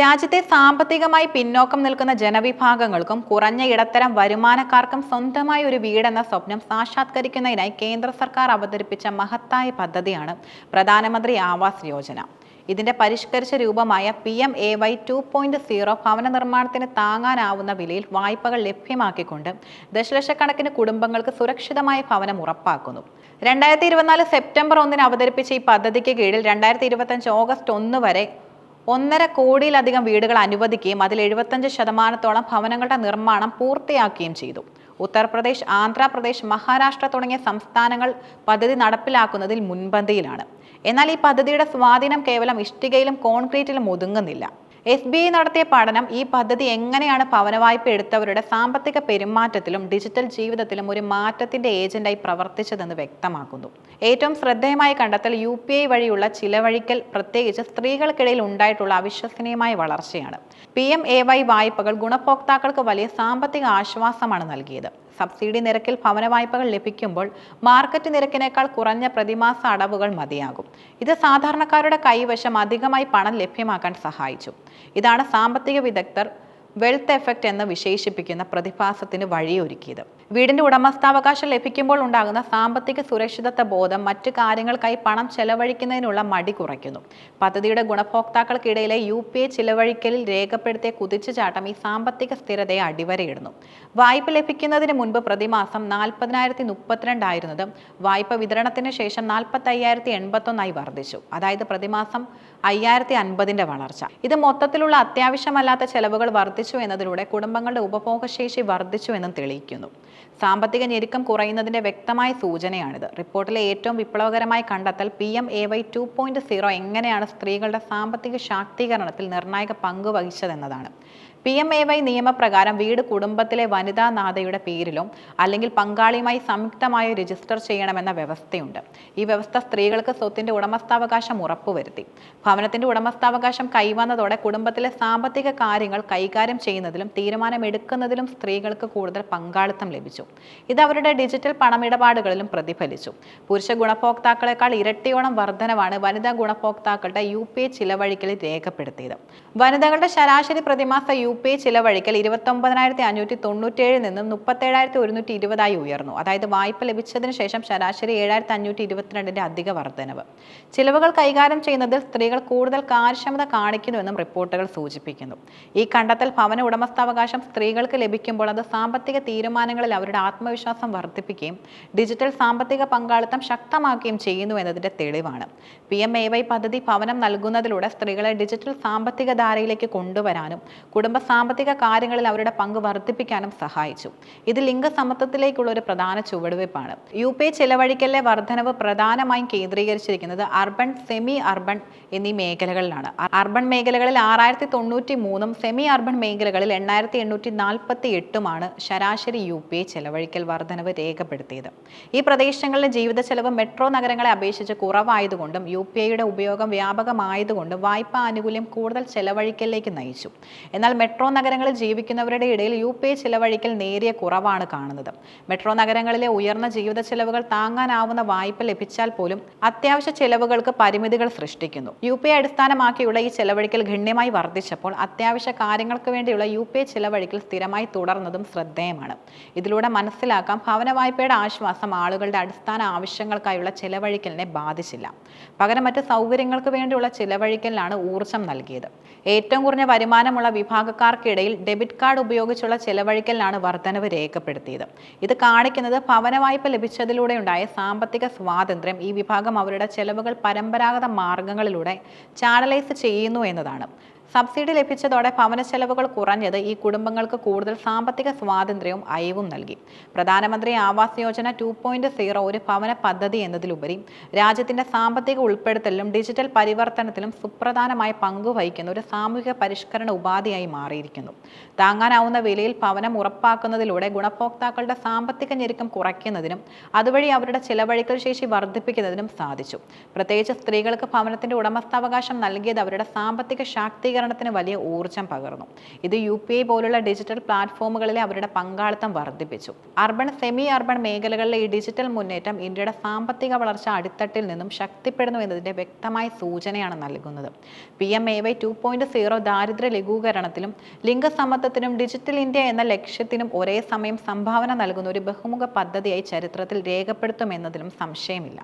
രാജ്യത്തെ സാമ്പത്തികമായി പിന്നോക്കം നിൽക്കുന്ന ജനവിഭാഗങ്ങൾക്കും കുറഞ്ഞ ഇടത്തരം വരുമാനക്കാർക്കും സ്വന്തമായി ഒരു വീടെന്ന സ്വപ്നം സാക്ഷാത്കരിക്കുന്നതിനായി കേന്ദ്ര സർക്കാർ അവതരിപ്പിച്ച മഹത്തായ പദ്ധതിയാണ് പ്രധാനമന്ത്രി ആവാസ് യോജന. ഇതിന്റെ പരിഷ്കരിച്ച രൂപമായ P M A Y two point zero ഭവന നിർമ്മാണത്തിന് താങ്ങാനാവുന്ന വിലയിൽ വായ്പകൾ ലഭ്യമാക്കിക്കൊണ്ട് ദശലക്ഷക്കണക്കിന് കുടുംബങ്ങൾക്ക് സുരക്ഷിതമായ ഭവനം ഉറപ്പാക്കുന്നു. രണ്ടായിരത്തി ഇരുപത്തിനാല് സെപ്റ്റംബർ ഒന്നിന് അവതരിപ്പിച്ച ഈ പദ്ധതിക്ക് കീഴിൽ രണ്ടായിരത്തി ഇരുപത്തഞ്ച് ഓഗസ്റ്റ് ഒന്ന് വരെ ഒന്നര കോടിയിലധികം വീടുകൾ അനുവദിക്കുകയും അതിൽ എഴുപത്തഞ്ച് ശതമാനത്തോളം ഭവനങ്ങളുടെ നിർമ്മാണം പൂർത്തിയാക്കുകയും ചെയ്തു. ഉത്തർപ്രദേശ് ആന്ധ്രാപ്രദേശ് മഹാരാഷ്ട്ര തുടങ്ങിയ സംസ്ഥാനങ്ങൾ പദ്ധതി നടപ്പിലാക്കുന്നതിൽ മുൻപന്തിയിലാണ്. എന്നാൽ ഈ പദ്ധതിയുടെ സ്വാധീനം കേവലം ഇഷ്ടികയിലും കോൺക്രീറ്റിലും ഒതുങ്ങുന്നില്ല. എസ് ബി ഐ നടത്തിയ പഠനം ഈ പദ്ധതി എങ്ങനെയാണ് ഭവന വായ്പ എടുത്തവരുടെ സാമ്പത്തിക പെരുമാറ്റത്തിലും ഡിജിറ്റൽ ജീവിതത്തിലും ഒരു മാറ്റത്തിന്റെ ഏജന്റായി പ്രവർത്തിച്ചതെന്ന് വ്യക്തമാക്കുന്നു. ഏറ്റവും ശ്രദ്ധേയമായ കണ്ടെത്തൽ യു പി ഐ വഴിയുള്ള ചിലവഴിക്കൽ പ്രത്യേകിച്ച് സ്ത്രീകൾക്കിടയിൽ ഉണ്ടായിട്ടുള്ള അവിശ്വസനീയമായ വളർച്ചയാണ്. പി എം എ വൈ വായ്പകൾ ഗുണഭോക്താക്കൾക്ക് വലിയ സാമ്പത്തിക ആശ്വാസമാണ് നൽകിയത്. സബ്സിഡി നിരക്കിൽ ഭവന വായ്പകൾ ലഭിക്കുമ്പോൾ മാർക്കറ്റ് നിരക്കിനേക്കാൾ കുറഞ്ഞ പ്രതിമാസ അടവുകൾ മതിയാകും. ഇത് സാധാരണക്കാരുടെ കൈവശം അധികമായി പണം ലഭ്യമാക്കാൻ സഹായിച്ചു. ഇതാണ് സാമ്പത്തിക വിദഗ്ധർ വെൽത്ത് എഫക്റ്റ് എന്ന് വിശേഷിപ്പിക്കുന്ന പ്രതിഭാസത്തിന് വഴിയൊരുക്കിയത്. വീടിന്റെ ഉടമസ്ഥാവകാശം ലഭിക്കുമ്പോൾ ഉണ്ടാകുന്ന സാമ്പത്തിക സുരക്ഷിതത്വ ബോധം മറ്റു കാര്യങ്ങൾക്കായി പണം ചെലവഴിക്കുന്നതിനുള്ള മടി കുറയ്ക്കുന്നു. പദ്ധതിയുടെ ഗുണഭോക്താക്കൾക്കിടയിലെ യു പി ഐ ചിലവഴിക്കലിൽ രേഖപ്പെടുത്തിയ കുതിച്ചുചാട്ടം ഈ സാമ്പത്തിക സ്ഥിരതയെ അടിവരയിടുന്നു. വായ്പ ലഭിക്കുന്നതിന് മുൻപ് പ്രതിമാസം നാൽപ്പതിനായിരത്തി മുപ്പത്തിരണ്ടായിരുന്നത് വായ്പ വിതരണത്തിന് ശേഷം നാൽപ്പത്തി അയ്യായിരത്തി എൺപത്തൊന്നായി വർദ്ധിച്ചു. അതായത് പ്രതിമാസം അയ്യായിരത്തി അൻപതിന്റെ വളർച്ച. ഇത് മൊത്തത്തിലുള്ള അത്യാവശ്യമല്ലാത്ത ചെലവുകൾ വർദ്ധിച്ചു എന്നതിലൂടെ കുടുംബങ്ങളുടെ ഉപഭോഗശേഷി വർദ്ധിച്ചു എന്നും തെളിയിക്കുന്നു. സാമ്പത്തിക ഞെരുക്കം കുറയുന്നതിന്റെ വ്യക്തമായ സൂചനയാണിത്. റിപ്പോർട്ടിലെ ഏറ്റവും വിപ്ലവകരമായ കണ്ടെത്തൽ P M A Y two point zero എങ്ങനെയാണ് സ്ത്രീകളുടെ സാമ്പത്തിക ശാക്തീകരണത്തിൽ നിർണായക പങ്ക് വഹിച്ചതെന്നതാണ്. പി എം എ വൈ നിയമപ്രകാരം വീട് കുടുംബത്തിലെ വനിതാ നാഥയുടെ പേരിലും അല്ലെങ്കിൽ പങ്കാളിയുമായി സംയുക്തമായി രജിസ്റ്റർ ചെയ്യണമെന്ന വ്യവസ്ഥയുണ്ട്. ഈ വ്യവസ്ഥ സ്ത്രീകൾക്ക് സ്വത്തിന്റെ ഉടമസ്ഥാവകാശം ഉറപ്പുവരുത്തി. ഭവനത്തിന്റെ ഉടമസ്ഥാവകാശം കൈവന്നതോടെ കുടുംബത്തിലെ സാമ്പത്തിക കാര്യങ്ങൾ കൈകാര്യം ചെയ്യുന്നതിലും തീരുമാനമെടുക്കുന്നതിലും സ്ത്രീകൾക്ക് കൂടുതൽ പങ്കാളിത്തം ലഭിച്ചു. ഇത് അവരുടെ ഡിജിറ്റൽ പണമിടപാടുകളിലും പ്രതിഫലിച്ചു. പുരുഷ ഗുണഭോക്താക്കളെക്കാൾ ഇരട്ടിയോളം വർധനവാണ് വനിതാ ഗുണഭോക്താക്കളുടെ യു പി ഐ ചിലവഴിക്കലിൽ രേഖപ്പെടുത്തിയത്. വനിതകളുടെ ശരാശരി പ്രതിമാസ യു പി ചിലവഴിക്കൽ ഇരുപത്തൊമ്പതിനായിരത്തി അഞ്ഞൂറ്റി തൊണ്ണൂറ്റേഴിൽ നിന്നും മുപ്പത്തേഴായിരത്തി ഒരുന്നൂറ്റി ഇരുപതായി ഉയർന്നു. അതായത് വായ്പ ലഭിച്ചതിന് ശേഷം ശരാശരി ഏഴായിരത്തി അഞ്ഞൂറ്റി ഇരുപത്തിരണ്ടിന്റെ അധിക വർധനവ്. ചിലവുകൾ കൈകാര്യം ചെയ്യുന്നതിൽ സ്ത്രീകൾ കൂടുതൽ കാര്യക്ഷമത കാണിക്കുന്നുവെന്നും റിപ്പോർട്ടുകൾ സൂചിപ്പിക്കുന്നു. ഈ കണ്ടെത്തൽ ഭവന ഉടമസ്ഥാവകാശം സ്ത്രീകൾക്ക് ലഭിക്കുമ്പോൾ അത് സാമ്പത്തിക തീരുമാനങ്ങളിൽ അവരുടെ ആത്മവിശ്വാസം വർദ്ധിപ്പിക്കുകയും ഡിജിറ്റൽ സാമ്പത്തിക പങ്കാളിത്തം ശക്തമാക്കുകയും ചെയ്യുന്നു എന്നതിന്റെ തെളിവാണ്. പി എം എ വൈ പദ്ധതി ഭവനം നൽകുന്നതിലൂടെ സ്ത്രീകളെ ഡിജിറ്റൽ സാമ്പത്തിക ധാരയിലേക്ക് കൊണ്ടുവരാനും കുടുംബ സാമ്പത്തിക കാര്യങ്ങളിൽ അവരുടെ പങ്ക് വർദ്ധിപ്പിക്കാനും സഹായിച്ചു. ഇത് ലിംഗസമത്വത്തിലേക്കുള്ള ഒരു പ്രധാന ചുവടുവയ്പ്പാണ് യു പി ചിലവഴിക്കലിലെ വർധനവ് പ്രധാനമായും കേന്ദ്രീകരിച്ചിരിക്കുന്നത് അർബൻ സെമി അർബൺ എന്നീ മേഖലകളിലാണ്. അർബൺ മേഖലകളിൽ ആറായിരത്തി തൊണ്ണൂറ്റി മൂന്നും സെമി അർബൺ മേഖലകളിൽ എണ്ണായിരത്തി എണ്ണൂറ്റി നാൽപ്പത്തി എട്ടുമാണ് ശരാശരി യു പി ചെലവഴിക്കൽ വർധനവ് രേഖപ്പെടുത്തിയത്. ഈ പ്രദേശങ്ങളിലെ ജീവിത ചെലവ് മെട്രോ നഗരങ്ങളെ അപേക്ഷിച്ച് കുറവായതുകൊണ്ടും യു പി ഐയുടെ ഉപയോഗം വ്യാപകമായതുകൊണ്ടും വായ്പാ ആനുകൂല്യം കൂടുതൽ ചെലവഴിക്കലിലേക്ക് നയിച്ചു. എന്നാൽ മെട്രോ നഗരങ്ങളിൽ ജീവിക്കുന്നവരുടെ ഇടയിൽ യു പി ചിലവഴിക്കൽ നേരിയ കുറവാണ് കാണുന്നത്. മെട്രോ നഗരങ്ങളിലെ ഉയർന്ന ജീവിത ചെലവുകൾ താങ്ങാനാവുന്ന വായ്പ ലഭിച്ചാൽ പോലും അത്യാവശ്യ ചെലവുകൾക്ക് പരിമിതികൾ സൃഷ്ടിക്കുന്നു. യു പി അടിസ്ഥാനമാക്കിയുള്ള ഈ ചെലവഴിക്കൽ ഗണ്യമായി വർദ്ധിച്ചപ്പോൾ അത്യാവശ്യ കാര്യങ്ങൾക്ക് വേണ്ടിയുള്ള യു പി ചിലവഴിക്കൽ സ്ഥിരമായി തുടർന്നതും ശ്രദ്ധേയമാണ്. ഇതിലൂടെ മനസ്സിലാക്കാം ഭവന വായ്പയുടെ ആശ്വാസം ആളുകളുടെ അടിസ്ഥാന ആവശ്യങ്ങൾക്കായുള്ള ചെലവഴിക്കലിനെ ബാധിച്ചില്ല. പകരം മറ്റ് സൗകര്യങ്ങൾക്ക് വേണ്ടിയുള്ള ചിലവഴിക്കലിനാണ് ഊർജം നൽകിയത്. ഏറ്റവും കുറഞ്ഞ വരുമാനമുള്ള വിഭാഗക്കാർക്കിടയിൽ ഡെബിറ്റ് കാർഡ് ഉപയോഗിച്ചുള്ള ചെലവഴിക്കലിനാണ് വർധനവ് രേഖപ്പെടുത്തിയത്. ഇത് കാണിക്കുന്നത് ഭവന വായ്പ ലഭിച്ചതിലൂടെ ഉണ്ടായ സാമ്പത്തിക സ്വാതന്ത്ര്യം ഈ വിഭാഗം അവരുടെ ചെലവുകൾ പരമ്പരാഗത മാർഗങ്ങളിലൂടെ ചാനലൈസ് ചെയ്യുന്നു എന്നതാണ്. സബ്സിഡി ലഭിച്ചതോടെ ഭവന ചെലവുകൾ കുറഞ്ഞത് ഈ കുടുംബങ്ങൾക്ക് കൂടുതൽ സാമ്പത്തിക സ്വാതന്ത്ര്യവും അയവും നൽകി. Pradhan Mantri Awas Yojana two point zero ഒരു ഭവന പദ്ധതി എന്നതിലുപരി രാജ്യത്തിന്റെ സാമ്പത്തിക ഉൾപ്പെടുത്തലിലും ഡിജിറ്റൽ പരിവർത്തനത്തിലും സുപ്രധാനമായ പങ്കുവഹിക്കുന്ന ഒരു സാമൂഹിക പരിഷ്കരണ ഉപാധിയായി മാറിയിരിക്കുന്നു. താങ്ങാനാവുന്ന വിലയിൽ ഭവനം ഉറപ്പാക്കുന്നതിലൂടെ ഗുണഭോക്താക്കളുടെ സാമ്പത്തിക ഞെരുക്കം കുറയ്ക്കുന്നതിനും അതുവഴി അവരുടെ ചിലവഴിക്കൽ ശേഷി വർദ്ധിപ്പിക്കുന്നതിനും സാധിച്ചു. പ്രത്യേകിച്ച് സ്ത്രീകൾക്ക് ഭവനത്തിന്റെ ഉടമസ്ഥാവകാശം നൽകിയത് അവരുടെ സാമ്പത്തിക ശാക്തീകരണം ശാക്തീകരണത്തിന് വലിയ ഊർജം പകർന്നു. ഇത് യു പി ഐ പോലുള്ള ഡിജിറ്റൽ പ്ലാറ്റ്ഫോമുകളിലെ അവരുടെ പങ്കാളിത്തം വർദ്ധിപ്പിച്ചു. അർബൺ സെമി അർബൺ മേഖലകളിലെ ഈ ഡിജിറ്റൽ മുന്നേറ്റം ഇന്ത്യയുടെ സാമ്പത്തിക വളർച്ച അടിത്തട്ടിൽ നിന്നും ശക്തിപ്പെടുന്നു എന്നതിന്റെ വ്യക്തമായ സൂചനയാണ് നൽകുന്നത്. P M A Y two point zero ദാരിദ്ര്യ ലഘൂകരണത്തിലും ലിംഗസമത്വത്തിനും ഡിജിറ്റൽ ഇന്ത്യ എന്ന ലക്ഷ്യത്തിനും ഒരേ സമയം സംഭാവന നൽകുന്ന ഒരു ബഹുമുഖ പദ്ധതിയായി ചരിത്രത്തിൽ രേഖപ്പെടുത്തുമെന്നതിലും സംശയമില്ല.